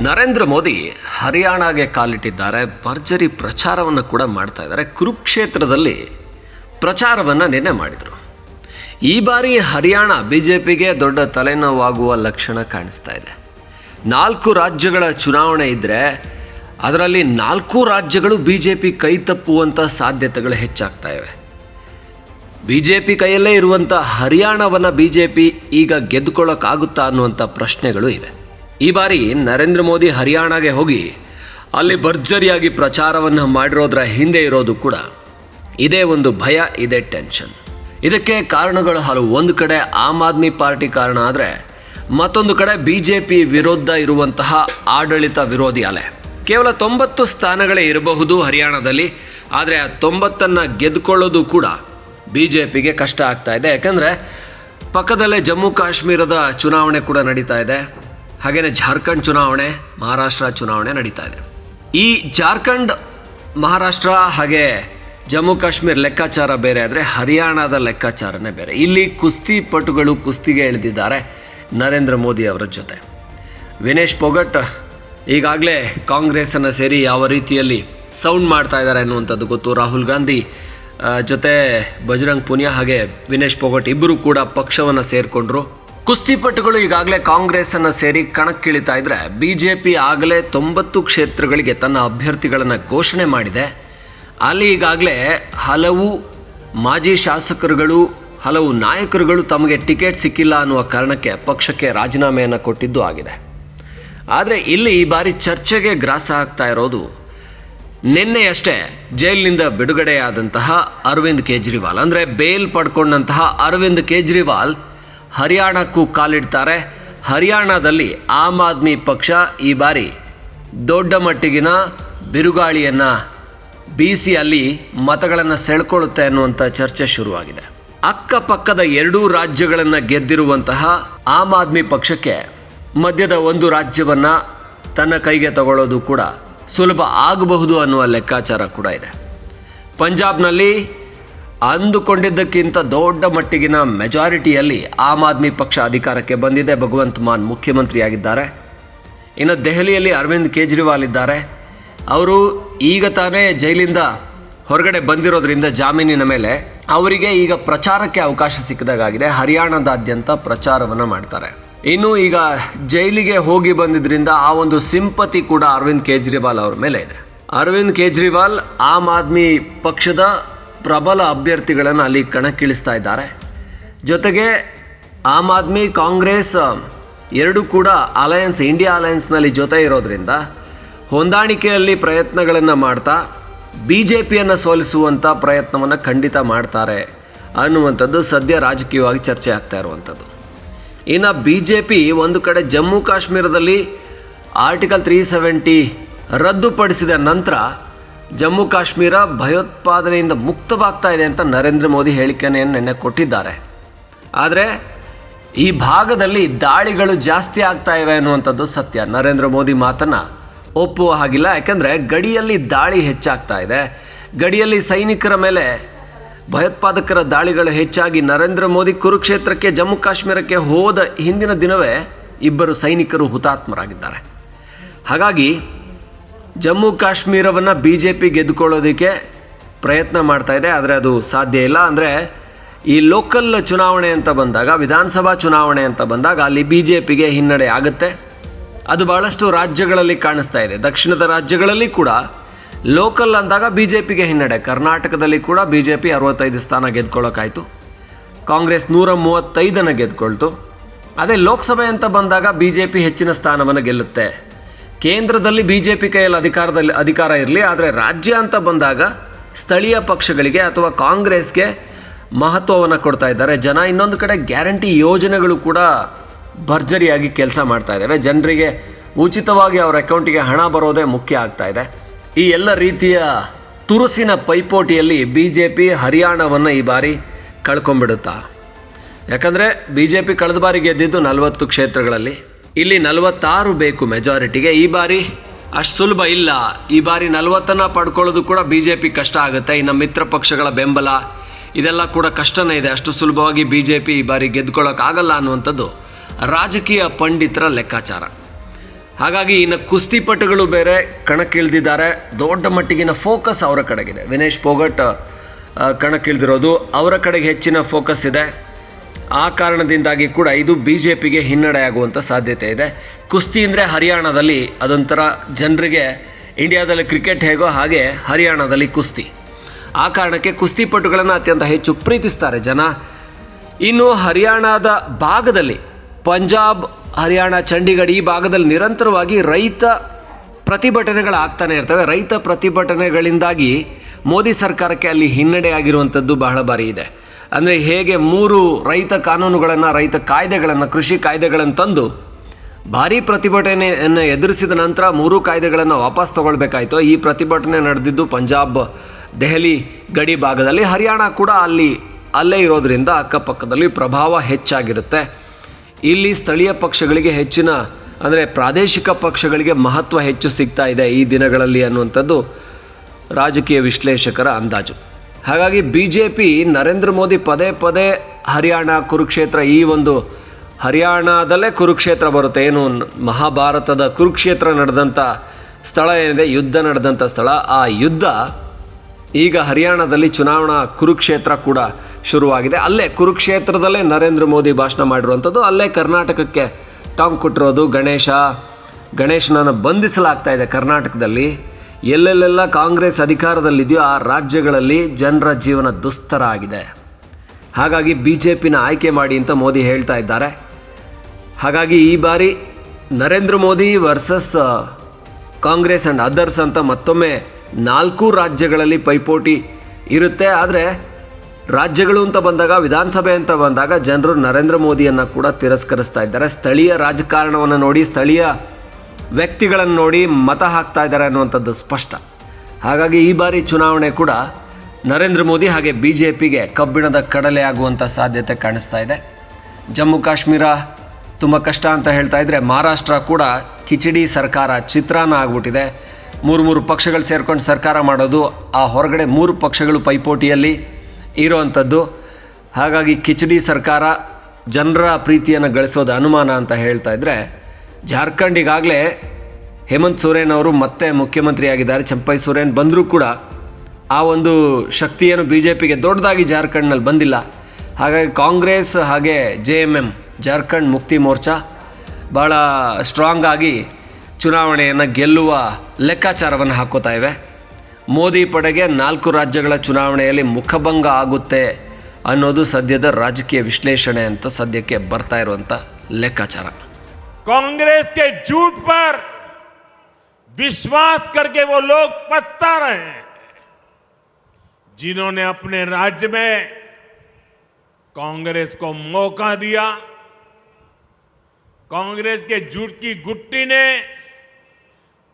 ನರೇಂದ್ರ ಮೋದಿ ಹರಿಯಾಣಗೆ ಕಾಲಿಟ್ಟಿದ್ದಾರೆ. ಭರ್ಜರಿ ಪ್ರಚಾರವನ್ನು ಕೂಡ ಮಾಡ್ತಾ ಇದ್ದಾರೆ. ಕುರುಕ್ಷೇತ್ರದಲ್ಲಿ ಪ್ರಚಾರವನ್ನು ನಿನ್ನೆ ಮಾಡಿದರು. ಈ ಬಾರಿ ಹರಿಯಾಣ ಬಿ ಜೆ ಪಿಗೆ ದೊಡ್ಡ ತಲೆನೋವಾಗುವ ಲಕ್ಷಣ ಕಾಣಿಸ್ತಾ ಇದೆ. ನಾಲ್ಕು ರಾಜ್ಯಗಳ ಚುನಾವಣೆ ಇದ್ದರೆ ಅದರಲ್ಲಿ ನಾಲ್ಕು ರಾಜ್ಯಗಳು ಬಿ ಜೆ ಪಿ ಕೈ ತಪ್ಪುವಂಥ ಸಾಧ್ಯತೆಗಳು ಹೆಚ್ಚಾಗ್ತಾ ಇವೆ. ಬಿ ಜೆ ಪಿ ಕೈಯಲ್ಲೇ ಇರುವಂಥ ಹರಿಯಾಣವನ್ನು ಬಿ ಜೆ ಪಿ ಈಗ ಗೆದ್ದುಕೊಳ್ಳೋಕ್ಕಾಗುತ್ತಾ ಅನ್ನುವಂಥ ಪ್ರಶ್ನೆಗಳು ಇವೆ. ಈ ಬಾರಿ ನರೇಂದ್ರ ಮೋದಿ ಹರಿಯಾಣಗೆ ಹೋಗಿ ಅಲ್ಲಿ ಭರ್ಜರಿಯಾಗಿ ಪ್ರಚಾರವನ್ನು ಮಾಡಿರೋದ್ರ ಹಿಂದೆ ಇರೋದು ಕೂಡ ಇದೇ ಒಂದು ಭಯ, ಇದೇ ಟೆನ್ಷನ್. ಇದಕ್ಕೆ ಕಾರಣಗಳು ಹಲವು. ಒಂದು ಕಡೆ ಆಮ್ ಆದ್ಮಿ ಪಾರ್ಟಿ ಕಾರಣ ಆದರೆ ಮತ್ತೊಂದು ಕಡೆ ಬಿ ಜೆ ಪಿ ವಿರುದ್ಧ ಇರುವಂತಹ ಆಡಳಿತ ವಿರೋಧಿ ಅಲೆ. ಕೇವಲ ತೊಂಬತ್ತು ಸ್ಥಾನಗಳೇ ಇರಬಹುದು ಹರಿಯಾಣದಲ್ಲಿ, ಆದರೆ ಆ ತೊಂಬತ್ತನ್ನು ಗೆದ್ದುಕೊಳ್ಳೋದು ಕೂಡ ಬಿ ಜೆ ಪಿಗೆ ಕಷ್ಟ ಆಗ್ತಾ ಇದೆ. ಯಾಕಂದರೆ ಪಕ್ಕದಲ್ಲೇ ಜಮ್ಮು ಕಾಶ್ಮೀರದ ಚುನಾವಣೆ ಕೂಡ ನಡೀತಾ ಇದೆ. ಹಾಗೆಯೇ ಜಾರ್ಖಂಡ್ ಚುನಾವಣೆ, ಮಹಾರಾಷ್ಟ್ರ ಚುನಾವಣೆ ನಡೀತಾ ಇದೆ. ಈ ಜಾರ್ಖಂಡ್, ಮಹಾರಾಷ್ಟ್ರ ಹಾಗೆ ಜಮ್ಮು ಕಾಶ್ಮೀರ ಲೆಕ್ಕಾಚಾರ ಬೇರೆ ಆದರೆ ಹರಿಯಾಣದ ಲೆಕ್ಕಾಚಾರನೇ ಬೇರೆ. ಇಲ್ಲಿ ಕುಸ್ತಿ ಪಟುಗಳು ಕುಸ್ತಿಗೆ ಇಳಿದಿದ್ದಾರೆ ನರೇಂದ್ರ ಮೋದಿ ಅವರ ಜೊತೆ. ವಿನೇಶ್ ಪೊಗಟ್ ಈಗಾಗಲೇ ಕಾಂಗ್ರೆಸ್ಸನ್ನು ಸೇರಿ ಯಾವ ರೀತಿಯಲ್ಲಿ ಸೌಂಡ್ ಮಾಡ್ತಾ ಇದ್ದಾರೆ ಅನ್ನುವಂಥದ್ದು ಗೊತ್ತು. ರಾಹುಲ್ ಗಾಂಧಿ ಜೊತೆ ಬಜರಂಗ್ ಪುನಿಯಾ ಹಾಗೆ ವಿನೇಶ್ ಪೊಗಟ್ ಇಬ್ಬರು ಕೂಡ ಪಕ್ಷವನ್ನು ಸೇರಿಕೊಂಡ್ರು. ಕುಸ್ತಿಪಟುಗಳು ಈಗಾಗಲೇ ಕಾಂಗ್ರೆಸ್ಸನ್ನು ಸೇರಿ ಕಣಕ್ಕಿಳಿತಾ ಇದ್ರೆ ಬಿಜೆಪಿ ಆಗಲೇ ತೊಂಬತ್ತು ಕ್ಷೇತ್ರಗಳಿಗೆ ತನ್ನ ಅಭ್ಯರ್ಥಿಗಳನ್ನು ಘೋಷಣೆ ಮಾಡಿದೆ. ಅಲ್ಲಿ ಈಗಾಗಲೇ ಹಲವು ಮಾಜಿ ಶಾಸಕರುಗಳು, ಹಲವು ನಾಯಕರುಗಳು ತಮಗೆ ಟಿಕೆಟ್ ಸಿಕ್ಕಿಲ್ಲ ಅನ್ನುವ ಕಾರಣಕ್ಕೆ ಪಕ್ಷಕ್ಕೆ ರಾಜೀನಾಮೆಯನ್ನು ಕೊಟ್ಟಿದ್ದು ಆಗಿದೆ. ಆದರೆ ಇಲ್ಲಿ ಈ ಬಾರಿ ಚರ್ಚೆಗೆ ಗ್ರಾಸ ಆಗ್ತಾ ಇರೋದು ನಿನ್ನೆಯಷ್ಟೇ ಜೈಲಿನಿಂದ ಬಿಡುಗಡೆಯಾದಂತಹ ಅರವಿಂದ್ ಕೇಜ್ರಿವಾಲ್. ಅಂದರೆ ಬೇಲ್ ಪಡ್ಕೊಂಡಂತಹ ಅರವಿಂದ್ ಕೇಜ್ರಿವಾಲ್ ಹರಿಯಾಣಕ್ಕೂ ಕಾಲಿಡ್ತಾರೆ. ಹರಿಯಾಣದಲ್ಲಿ ಆಮ್ ಆದ್ಮಿ ಪಕ್ಷ ಈ ಬಾರಿ ದೊಡ್ಡ ಮಟ್ಟಿಗಿನ ಬಿರುಗಾಳಿಯನ್ನು ಬೀಸಿ ಅಲ್ಲಿ ಮತಗಳನ್ನು ಸೆಳ್ಕೊಳ್ಳುತ್ತೆ ಅನ್ನುವಂಥ ಚರ್ಚೆ ಶುರುವಾಗಿದೆ. ಅಕ್ಕಪಕ್ಕದ ಎರಡೂ ರಾಜ್ಯಗಳನ್ನು ಗೆದ್ದಿರುವಂತಹ ಆಮ್ ಆದ್ಮಿ ಪಕ್ಷಕ್ಕೆ ಮಧ್ಯದ ಒಂದು ರಾಜ್ಯವನ್ನ ತನ್ನ ಕೈಗೆ ತಗೊಳ್ಳೋದು ಕೂಡ ಸುಲಭ ಆಗಬಹುದು ಅನ್ನುವ ಲೆಕ್ಕಾಚಾರ ಕೂಡ ಇದೆ. ಪಂಜಾಬ್ನಲ್ಲಿ ಅಂದುಕೊಂಡಿದ್ದಕ್ಕಿಂತ ದೊಡ್ಡ ಮಟ್ಟಿಗಿನ ಮೆಜಾರಿಟಿಯಲ್ಲಿ ಆಮ್ ಆದ್ಮಿ ಪಕ್ಷ ಅಧಿಕಾರಕ್ಕೆ ಬಂದಿದೆ. ಭಗವಂತ್ ಮಾನ್ ಮುಖ್ಯಮಂತ್ರಿಯಾಗಿದ್ದಾರೆ. ಇನ್ನು ದೆಹಲಿಯಲ್ಲಿ ಅರವಿಂದ್ ಕೇಜ್ರಿವಾಲ್ ಇದ್ದಾರೆ. ಅವರು ಈಗ ತಾನೇ ಜೈಲಿಂದ ಹೊರಗಡೆ ಬಂದಿರೋದ್ರಿಂದ ಜಾಮೀನಿನ ಮೇಲೆ ಅವರಿಗೆ ಈಗ ಪ್ರಚಾರಕ್ಕೆ ಅವಕಾಶ ಸಿಕ್ಕಿದಾಗಿದೆ ಹರಿಯಾಣದಾದ್ಯಂತ ಪ್ರಚಾರವನ್ನು ಮಾಡ್ತಾರೆ. ಇನ್ನು ಈಗ ಜೈಲಿಗೆ ಹೋಗಿ ಬಂದಿದ್ರಿಂದ ಆ ಒಂದು ಸಿಂಪತಿ ಕೂಡ ಅರವಿಂದ್ ಕೇಜ್ರಿವಾಲ್ ಅವ್ರ ಮೇಲೆ ಇದೆ. ಅರವಿಂದ್ ಕೇಜ್ರಿವಾಲ್ ಆಮ್ ಆದ್ಮಿ ಪಕ್ಷದ ಪ್ರಬಲ ಅಭ್ಯರ್ಥಿಗಳನ್ನು ಅಲ್ಲಿ ಕಣಕ್ಕಿಳಿಸ್ತಾ ಇದ್ದಾರೆ. ಜೊತೆಗೆ ಆಮ್ ಆದ್ಮಿ ಕಾಂಗ್ರೆಸ್ ಎರಡೂ ಕೂಡ ಅಲಯನ್ಸ್, ಇಂಡಿಯಾ ಅಲಯನ್ಸ್ನಲ್ಲಿ ಜೊತೆ ಇರೋದ್ರಿಂದ ಹೊಂದಾಣಿಕೆಯಲ್ಲಿ ಪ್ರಯತ್ನಗಳನ್ನು ಮಾಡ್ತಾ ಬಿ ಜೆ ಪಿಯನ್ನು ಸೋಲಿಸುವಂಥ ಪ್ರಯತ್ನವನ್ನು ಖಂಡಿತ ಮಾಡ್ತಾರೆ ಅನ್ನುವಂಥದ್ದು ಸದ್ಯ ರಾಜಕೀಯವಾಗಿ ಚರ್ಚೆ ಆಗ್ತಾ ಇರುವಂಥದ್ದು. ಇನ್ನು ಬಿ ಜೆ ಪಿ ಒಂದು ಕಡೆ ಜಮ್ಮು ಕಾಶ್ಮೀರದಲ್ಲಿ ಆರ್ಟಿಕಲ್ ತ್ರೀ ಸೆವೆಂಟಿ ರದ್ದುಪಡಿಸಿದ ನಂತರ ಜಮ್ಮು ಕಾಶ್ಮೀರ ಭಯೋತ್ಪಾದನೆಯಿಂದ ಮುಕ್ತವಾಗ್ತಾ ಇದೆ ಅಂತ ನರೇಂದ್ರ ಮೋದಿ ಹೇಳಿಕೆಯನ್ನು ನಿನ್ನೆ ಕೊಟ್ಟಿದ್ದಾರೆ. ಆದರೆ ಈ ಭಾಗದಲ್ಲಿ ದಾಳಿಗಳು ಜಾಸ್ತಿ ಆಗ್ತಾ ಇವೆ ಅನ್ನುವಂಥದ್ದು ಸತ್ಯ. ನರೇಂದ್ರ ಮೋದಿ ಮಾತನ್ನು ಒಪ್ಪುವ ಹಾಗಿಲ್ಲ. ಯಾಕೆಂದರೆ ಗಡಿಯಲ್ಲಿ ದಾಳಿ ಹೆಚ್ಚಾಗ್ತಾ ಇದೆ. ಗಡಿಯಲ್ಲಿ ಸೈನಿಕರ ಮೇಲೆ ಭಯೋತ್ಪಾದಕರ ದಾಳಿಗಳು ಹೆಚ್ಚಾಗಿ ನರೇಂದ್ರ ಮೋದಿ ಕುರುಕ್ಷೇತ್ರಕ್ಕೆ, ಜಮ್ಮು ಕಾಶ್ಮೀರಕ್ಕೆ ಹೋದ ಹಿಂದಿನ ದಿನವೇ ಇಬ್ಬರು ಸೈನಿಕರು ಹುತಾತ್ಮರಾಗಿದ್ದಾರೆ. ಹಾಗಾಗಿ ಜಮ್ಮು ಕಾಶ್ಮೀರವನ್ನು ಬಿ ಜೆ ಪಿ ಗೆದ್ದುಕೊಳ್ಳೋದಕ್ಕೆ ಪ್ರಯತ್ನ ಮಾಡ್ತಾ ಇದೆ, ಆದರೆ ಅದು ಸಾಧ್ಯ ಇಲ್ಲ. ಅಂದರೆ ಈ ಲೋಕಲ್ ಚುನಾವಣೆ ಅಂತ ಬಂದಾಗ, ವಿಧಾನಸಭಾ ಚುನಾವಣೆ ಅಂತ ಬಂದಾಗ ಅಲ್ಲಿ ಬಿ ಜೆ ಪಿಗೆ ಹಿನ್ನಡೆ ಆಗುತ್ತೆ. ಅದು ಬಹಳಷ್ಟು ರಾಜ್ಯಗಳಲ್ಲಿ ಕಾಣಿಸ್ತಾ ಇದೆ. ದಕ್ಷಿಣದ ರಾಜ್ಯಗಳಲ್ಲಿ ಕೂಡ ಲೋಕಲ್ ಅಂದಾಗ ಬಿ ಜೆ ಪಿಗೆ ಹಿನ್ನಡೆ. ಕರ್ನಾಟಕದಲ್ಲಿ ಕೂಡ ಬಿ ಜೆ ಪಿ ಅರವತ್ತೈದು ಸ್ಥಾನ ಗೆದ್ಕೊಳ್ಳೋಕ್ಕಾಯಿತು ಕಾಂಗ್ರೆಸ್ ನೂರ ಮೂವತ್ತೈದನ್ನು ಗೆದ್ಕೊಳ್ತು ಅದೇ ಲೋಕಸಭೆ ಅಂತ ಬಂದಾಗ ಬಿ ಜೆ ಪಿ ಹೆಚ್ಚಿನ ಸ್ಥಾನವನ್ನು ಗೆಲ್ಲುತ್ತೆ. ಕೇಂದ್ರದಲ್ಲಿ ಬಿ ಜೆ ಪಿ ಕೈಯಲ್ಲಿ ಅಧಿಕಾರದಲ್ಲಿ ಅಧಿಕಾರ ಇರಲಿ, ಆದರೆ ರಾಜ್ಯ ಅಂತ ಬಂದಾಗ ಸ್ಥಳೀಯ ಪಕ್ಷಗಳಿಗೆ ಅಥವಾ ಕಾಂಗ್ರೆಸ್ಗೆ ಮಹತ್ವವನ್ನು ಕೊಡ್ತಾ ಇದ್ದಾರೆ. ಜನ ಇನ್ನೊಂದು ಕಡೆ ಗ್ಯಾರಂಟಿ ಯೋಜನೆಗಳು ಕೂಡ ಭರ್ಜರಿಯಾಗಿ ಕೆಲಸ ಮಾಡ್ತಾ ಇದ್ದಾವೆ ಜನರಿಗೆ ಉಚಿತವಾಗಿ ಅವರ ಅಕೌಂಟಿಗೆ ಹಣ ಬರೋದೇ ಮುಖ್ಯ ಆಗ್ತಾ ಇದೆ. ಈ ಎಲ್ಲ ರೀತಿಯ ತುರುಸಿನ ಪೈಪೋಟಿಯಲ್ಲಿ ಬಿ ಜೆ ಪಿ ಹರಿಯಾಣವನ್ನು ಈ ಬಾರಿ ಕಳ್ಕೊಂಬಿಡುತ್ತಾ ಯಾಕಂದರೆ ಬಿ ಜೆ ಪಿ ಕಳೆದ ಬಾರಿ ಗೆದ್ದಿದ್ದು ನಲವತ್ತು ಕ್ಷೇತ್ರಗಳಲ್ಲಿ. ಇಲ್ಲಿ ನಲವತ್ತಾರು ಬೇಕು ಮೆಜಾರಿಟಿಗೆ ಈ ಬಾರಿ ಅಷ್ಟು ಸುಲಭ ಇಲ್ಲ. ಈ ಬಾರಿ ನಲವತ್ತನ್ನು ಪಡ್ಕೊಳ್ಳೋದು ಕೂಡ ಬಿ ಜೆ ಪಿ ಕಷ್ಟ ಆಗುತ್ತೆ. ಇನ್ನು ಮಿತ್ರ ಪಕ್ಷಗಳ ಬೆಂಬಲ ಇದೆಲ್ಲ ಕೂಡ ಕಷ್ಟನೇ ಇದೆ. ಅಷ್ಟು ಸುಲಭವಾಗಿ ಬಿ ಜೆ ಪಿ ಈ ಬಾರಿ ಗೆದ್ಕೊಳ್ಳೋಕ್ಕಾಗಲ್ಲ ಅನ್ನುವಂಥದ್ದು ರಾಜಕೀಯ ಪಂಡಿತರ ಲೆಕ್ಕಾಚಾರ. ಹಾಗಾಗಿ ಇನ್ನು ಕುಸ್ತಿಪಟುಗಳು ಬೇರೆ ಕಣಕ್ಕಿಳಿದಿದ್ದಾರೆ. ದೊಡ್ಡ ಮಟ್ಟಿಗಿನ ಫೋಕಸ್ ಅವರ ಕಡೆಗಿದೆ. ವಿನೇಶ್ ಪೋಗಟ್ ಕಣಕ್ಕಿಳ್ದಿರೋದು ಅವರ ಕಡೆಗೆ ಹೆಚ್ಚಿನ ಫೋಕಸ್ ಇದೆ. ಆ ಕಾರಣದಿಂದಾಗಿ ಕೂಡ ಇದು ಬಿ ಜೆ ಪಿಗೆ ಹಿನ್ನಡೆಯಾಗುವಂಥ ಸಾಧ್ಯತೆ ಇದೆ. ಕುಸ್ತಿ ಅಂದರೆ ಹರಿಯಾಣದಲ್ಲಿ ಅದೊಂಥರ ಜನರಿಗೆ ಇಂಡಿಯಾದಲ್ಲಿ ಕ್ರಿಕೆಟ್ ಹೇಗೋ ಹಾಗೆ ಹರಿಯಾಣದಲ್ಲಿ ಕುಸ್ತಿ. ಆ ಕಾರಣಕ್ಕೆ ಕುಸ್ತಿಪಟುಗಳನ್ನು ಅತ್ಯಂತ ಹೆಚ್ಚು ಪ್ರೀತಿಸ್ತಾರೆ ಜನ. ಇನ್ನು ಹರಿಯಾಣದ ಭಾಗದಲ್ಲಿ ಪಂಜಾಬ್, ಹರಿಯಾಣ, ಚಂಡೀಗಢ ಈ ಭಾಗದಲ್ಲಿ ನಿರಂತರವಾಗಿ ರೈತ ಪ್ರತಿಭಟನೆಗಳಾಗ್ತಾನೆ ಇರ್ತವೆ. ರೈತ ಪ್ರತಿಭಟನೆಗಳಿಂದಾಗಿ ಮೋದಿ ಸರ್ಕಾರಕ್ಕೆ ಅಲ್ಲಿ ಹಿನ್ನಡೆಯಾಗಿರುವಂಥದ್ದು ಬಹಳ ಬಾರಿ ಇದೆ. ಅಂದರೆ ಹೇಗೆ ಮೂರು ರೈತ ಕಾನೂನುಗಳನ್ನು, ರೈತ ಕಾಯ್ದೆಗಳನ್ನು, ಕೃಷಿ ಕಾಯ್ದೆಗಳನ್ನು ತಂದು ಭಾರೀ ಪ್ರತಿಭಟನೆಯನ್ನು ಎದುರಿಸಿದ ನಂತರ ಮೂರು ಕಾಯ್ದೆಗಳನ್ನು ವಾಪಸ್ ತಗೊಳ್ಬೇಕಾಯಿತು. ಈ ಪ್ರತಿಭಟನೆ ನಡೆದಿದ್ದು ಪಂಜಾಬ್, ದೆಹಲಿ ಗಡಿ ಭಾಗದಲ್ಲಿ. ಹರಿಯಾಣ ಕೂಡ ಅಲ್ಲಿ, ಅಲ್ಲೇ ಇರೋದರಿಂದ ಅಕ್ಕಪಕ್ಕದಲ್ಲಿ ಪ್ರಭಾವ ಹೆಚ್ಚಾಗಿರುತ್ತೆ. ಇಲ್ಲಿ ಸ್ಥಳೀಯ ಪಕ್ಷಗಳಿಗೆ ಹೆಚ್ಚಿನ, ಅಂದರೆ ಪ್ರಾದೇಶಿಕ ಪಕ್ಷಗಳಿಗೆ ಮಹತ್ವ ಹೆಚ್ಚು ಸಿಗ್ತಾ ಇದೆ ಈ ದಿನಗಳಲ್ಲಿ ಅನ್ನುವಂಥದ್ದು ರಾಜಕೀಯ ವಿಶ್ಲೇಷಕರ ಅಂದಾಜು. ಹಾಗಾಗಿ B J P Narendra Modi ಪದೇ ಪದೇ ಹರಿಯಾಣ ಕುರುಕ್ಷೇತ್ರ ಈ ಒಂದು ಹರಿಯಾಣದಲ್ಲೇ ಕುರುಕ್ಷೇತ್ರ ಬರುತ್ತೆ. ಏನು ಮಹಾಭಾರತದ ಕುರುಕ್ಷೇತ್ರ ನಡೆದಂಥ ಸ್ಥಳ ಏನಿದೆ, ಯುದ್ಧ ನಡೆದಂಥ ಸ್ಥಳ. ಆ ಯುದ್ಧ ಈಗ ಹರಿಯಾಣದಲ್ಲಿ ಚುನಾವಣಾ ಕುರುಕ್ಷೇತ್ರ ಕೂಡ ಶುರುವಾಗಿದೆ. ಅಲ್ಲೇ ಕುರುಕ್ಷೇತ್ರದಲ್ಲೇ ನರೇಂದ್ರ ಮೋದಿ ಭಾಷಣ ಮಾಡಿರುವಂಥದ್ದು. ಅಲ್ಲೇ ಕರ್ನಾಟಕಕ್ಕೆ ಟಾಂಗ್ ಕೊಟ್ಟಿರೋದು ಗಣೇಶ. ಗಣೇಶನನ್ನು ಬಂಧಿಸಲಾಗ್ತಾ ಇದೆ ಕರ್ನಾಟಕದಲ್ಲಿ. ಎಲ್ಲೆಲ್ಲೆಲ್ಲ ಕಾಂಗ್ರೆಸ್ ಅಧಿಕಾರದಲ್ಲಿದೆಯೋ ಆ ರಾಜ್ಯಗಳಲ್ಲಿ ಜನರ ಜೀವನ ದುಸ್ತರ ಆಗಿದೆ ಹಾಗಾಗಿ ಬಿ ಜೆ ಪಿನ ಆಯ್ಕೆ ಮಾಡಿ ಅಂತ ಮೋದಿ ಹೇಳ್ತಾ ಇದ್ದಾರೆ. ಹಾಗಾಗಿ ಈ ಬಾರಿ Narendra Modi versus Congress and others ಅಂತ ಮತ್ತೊಮ್ಮೆ ನಾಲ್ಕು ರಾಜ್ಯಗಳಲ್ಲಿ ಪೈಪೋಟಿ ಇರುತ್ತೆ. ಆದರೆ ರಾಜ್ಯಗಳು ಅಂತ ಬಂದಾಗ, ವಿಧಾನಸಭೆ ಅಂತ ಬಂದಾಗ ಜನರು ನರೇಂದ್ರ ಮೋದಿಯನ್ನು ಕೂಡ ತಿರಸ್ಕರಿಸ್ತಾ ಇದ್ದಾರೆ. ಸ್ಥಳೀಯ ರಾಜಕಾರಣವನ್ನು ನೋಡಿ ಸ್ಥಳೀಯ ವ್ಯಕ್ತಿಗಳನ್ನು ನೋಡಿ ಮತ ಹಾಕ್ತಾ ಇದ್ದಾರೆ ಅನ್ನುವಂಥದ್ದು ಸ್ಪಷ್ಟ. ಹಾಗಾಗಿ ಈ ಬಾರಿ ಚುನಾವಣೆ ಕೂಡ ನರೇಂದ್ರ ಮೋದಿ ಹಾಗೆ ಬಿ ಜೆ ಪಿಗೆ ಕಬ್ಬಿಣದ ಕಡಲೆ ಆಗುವಂಥ ಸಾಧ್ಯತೆ ಕಾಣಿಸ್ತಾ ಇದೆ. ಜಮ್ಮು ಕಾಶ್ಮೀರ ತುಂಬ ಕಷ್ಟ ಅಂತ ಹೇಳ್ತಾ ಇದ್ರೆ ಮಹಾರಾಷ್ಟ್ರ ಕೂಡ ಕಿಚಡಿ ಸರ್ಕಾರ ಚಿತ್ರಾನ್ನ ಆಗ್ಬಿಟ್ಟಿದೆ. ಮೂರು ಮೂರು ಪಕ್ಷಗಳು ಸೇರ್ಕೊಂಡು ಸರ್ಕಾರ ಮಾಡೋದು, ಆ ಹೊರಗಡೆ ಮೂರು ಪಕ್ಷಗಳು ಪೈಪೋಟಿಯಲ್ಲಿ ಇರೋವಂಥದ್ದು. ಹಾಗಾಗಿ ಕಿಚಡಿ ಸರ್ಕಾರ ಜನರ ಪ್ರೀತಿಯನ್ನು ಗಳಿಸೋದು ಅನುಮಾನ ಅಂತ ಹೇಳ್ತಾ ಇದ್ರೆ ಜಾರ್ಖಂಡ್ ಈಗಾಗಲೇ ಹೇಮಂತ್ ಸೊರೇನ್ ಅವರು ಮತ್ತೆ ಮುಖ್ಯಮಂತ್ರಿಯಾಗಿದ್ದಾರೆ. ಚಂಪೈ ಸೊರೇನ್ ಬಂದರೂ ಕೂಡ ಆ ಒಂದು ಶಕ್ತಿಯನ್ನು ಬಿ ಜೆ ಪಿಗೆ ದೊಡ್ಡದಾಗಿ ಜಾರ್ಖಂಡ್ನಲ್ಲಿ ಬಂದಿಲ್ಲ. ಹಾಗಾಗಿ ಕಾಂಗ್ರೆಸ್ ಹಾಗೆ J M M Jharkhand Mukti Morcha ಭಾಳ ಸ್ಟ್ರಾಂಗ್ ಆಗಿ ಚುನಾವಣೆಯನ್ನು ಗೆಲ್ಲುವ ಲೆಕ್ಕಾಚಾರವನ್ನು ಹಾಕೋತಾ ಇವೆ. ಮೋದಿ ಪಡೆಗೆ ನಾಲ್ಕು ರಾಜ್ಯಗಳ ಚುನಾವಣೆಯಲ್ಲಿ ಮುಖಭಂಗ ಆಗುತ್ತೆ ಅನ್ನೋದು ಸದ್ಯದ ರಾಜಕೀಯ ವಿಶ್ಲೇಷಣೆ ಅಂತ ಸದ್ಯಕ್ಕೆ ಬರ್ತಾ ಇರುವಂಥ ಲೆಕ್ಕಾಚಾರ. कांग्रेस के झूठ पर विश्वास करके वो लोग पछता रहे हैं। जिन्होंने अपने राज्य में कांग्रेस को मौका दिया, कांग्रेस के झूठ की गुट्टी ने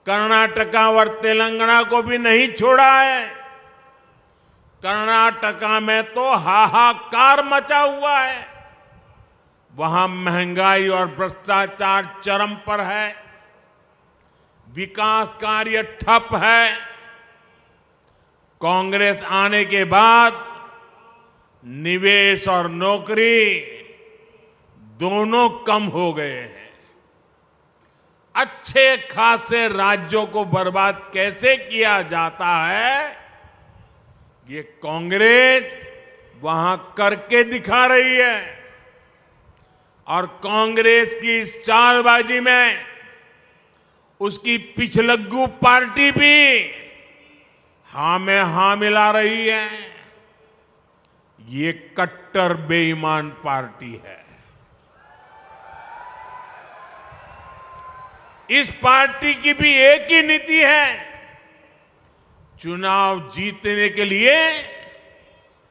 कर्नाटका और तेलंगाना को भी नहीं छोड़ा है। कर्नाटका में तो हाहाकार मचा हुआ है। वहाँ महँगाई और भ्रष्टाचार चरम पर है। विकास कार्य ठप है। कांग्रेस आने के बाद निवेश और नौकरी दोनों कम हो गए हैं। अच्छे खासे राज्यों को बर्बाद कैसे किया जाता है? ये कांग्रेस वहाँ करके दिखा रही है। और कांग्रेस की इस चालबाजी में उसकी पिछलग्गू पार्टी भी हा में हा मिला रही है। ये कट्टर बेईमान पार्टी है। इस पार्टी की भी एक ही नीति है, चुनाव जीतने के लिए